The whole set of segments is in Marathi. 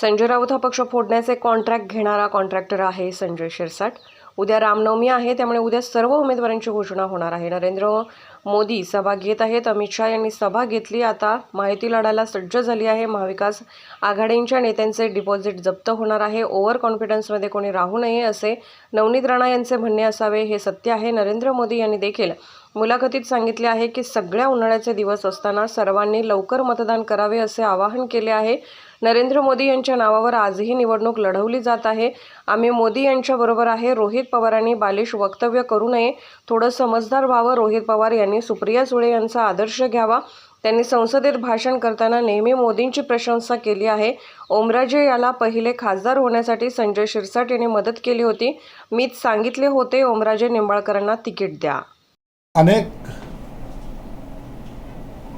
संजय राऊत हा पक्ष फोडण्याचे कॉन्ट्रॅक्ट घेणारा कॉन्ट्रॅक्टर आहे संजय शिरसाट. उद्या रामनवमी आहे त्यामुळे उद्या सर्व उमेदवारांची घोषणा होणार आहे. नरेंद्र मोदी सभा घेत आहेत. अमित शहा यांनी सभा घेतली. आता माहिती लढायला सज्ज झाली आहे. महाविकास आघाडींच्या नेत्यांचे डिपॉझिट जप्त होणार आहे. ओव्हर कॉन्फिडन्समध्ये कोणी राहू नये असे नवनीत राणा यांचे म्हणणे असावे हे सत्य आहे. नरेंद्र मोदी यांनी देखील मुलाखतीत सांगितले आहे की सगळ्या उन्हाळ्याचे दिवस असताना सर्वांनी लवकर मतदान करावे असे आवाहन केले आहे. नरेंद्र मोदी यांच्या नावावर आजही निवडणूक लढवली जात आहे. आम्ही मोदी यांच्याबरोबर आहे. रोहित पवारांनी बालिश वक्तव्य करू नये. थोडं समजदार व्हावं. रोहित पवार यांनी सुप्रिया सुळे यांचा आदर्श घ्यावा. त्यांनी संसदेत भाषण करताना नेहमी मोदींची प्रशंसा केली आहे. ओमराजे याला पहिले खासदार होण्यासाठी संजय शिरसाट यांनी मदत केली होती. मीच सांगितले होते ओमराजे निंबाळकरांना तिकीट द्या. अनेक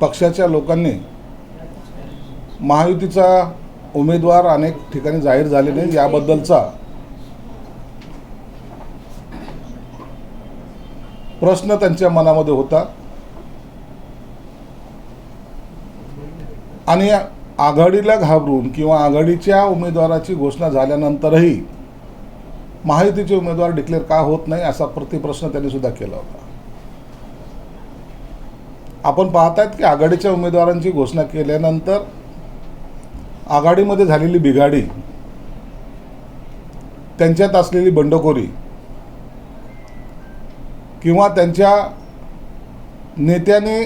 पक्षाच्या लोकांनी महायुतीचा उमेदवार अनेक ठिकाणी जाहीर झाले नाही याबद्दलचा प्रश्न त्यांच्या मनामध्ये होता. आणि आघाडीला घाबरून किंवा आघाडीच्या उमेदवाराची घोषणा झाल्यानंतरही महायुतीचे उमेदवार डिक्लेअर का होत नाही असा प्रतिप्रश्न त्यांनी सुद्धा केला होता. आपण पाहतायत की आघाडीच्या उमेदवारांची घोषणा केल्यानंतर आघाडीमध्ये झालेली बिघाडी त्यांच्यात असलेली बंडखोरी किंवा त्यांच्या नेत्याने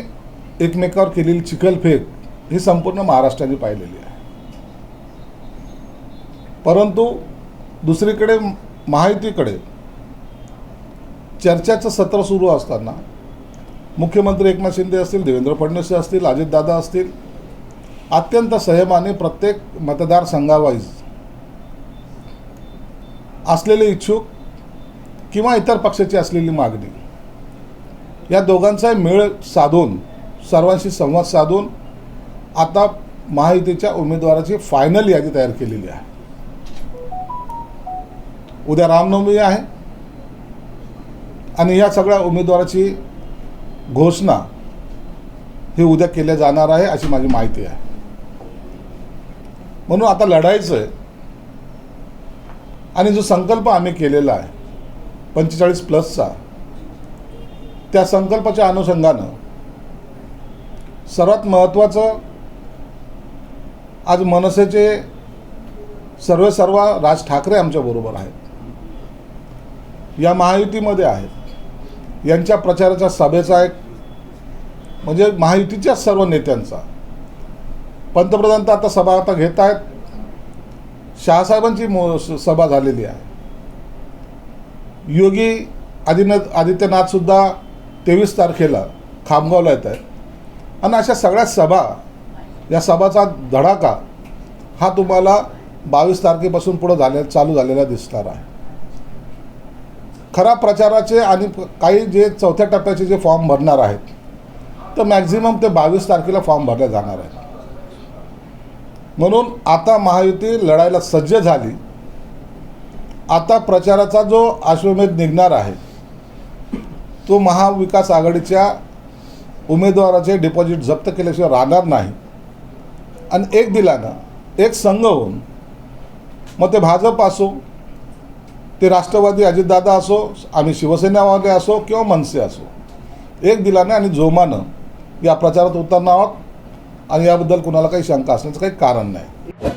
एकमेकावर केलेली चिखलफेक ही संपूर्ण महाराष्ट्राने पाहिलेली आहे. परंतु दुसरीकडे महायुतीकडे चर्चेचं सत्र सुरू असताना मुख्यमंत्री एकनाथ शिंदे असतील देवेंद्र फडणवीस असतील अजितदादा असतील अत्यंत संयमाने प्रत्येक मतदारसंघावाईज असलेले इच्छुक किंवा इतर पक्षाची असलेली मागणी. या दोघांचा मेळ साधून सर्वांशी संवाद साधून आता महायुतीच्या उमेदवाराची फायनल यादी तयार केलेली आहे. उद्या रामनवमी आहे आणि या सगळ्या उमेदवाराची घोषणा ही उद्या केल्या जाणार आहे अशी माझी माहिती आहे. म्हणून आता लढायचं आहे आणि जो संकल्प आम्ही केलेला आहे पंचेचाळीस प्लसचा त्या संकल्पाच्या अनुषंगानं सर्वात महत्त्वाचं आज मनसेचे सर्व सर्व राज ठाकरे आमच्याबरोबर आहेत. या महायुतीमध्ये आहेत. यांच्या प्रचाराच्या सभेचा एक म्हणजे महायुतीच्या सर्व नेत्यांचा पंतप्रधान तर आता सभा आता घेत आहेत. शहासाहेबांची मो सभा झालेली आहे. योगी आदिनाथ आदित्यनाथसुद्धा तेवीस तारखेला खामगावला येत आहेत. आणि अशा सगळ्या सभा या सभाचा धडाका हा तुम्हाला बावीस तारखेपासून पुढं झाले चालू झालेला दिसणार आहे. खरा प्रचाराचे आणि काही जे चौथ्या टप्प्याचे जे फॉर्म भरणार आहेत तर मॅक्झिमम ते बावीस तारखेला फॉर्म भरले जाणार आहेत. म्हणून आता महायुती लढायला सज्ज झाली. आता प्रचाराचा जो अश्वमेध निघणार आहे तो महाविकास आघाडीच्या उमेदवाराचे डिपॉझिट जप्त केल्याशिवाय राहणार नाही. आणि एक दिलानं एक संघ होऊन मग ते भाजप असो ते राष्ट्रवादी अजितदादा असो आम्ही शिवसेनावाले असो किंवा मनसे असो एक दिलानं आणि जोमानं या प्रचारात उतरणार आहोत. आणि याबद्दल कुणाला काही शंका असण्याचं काही कारण नाही.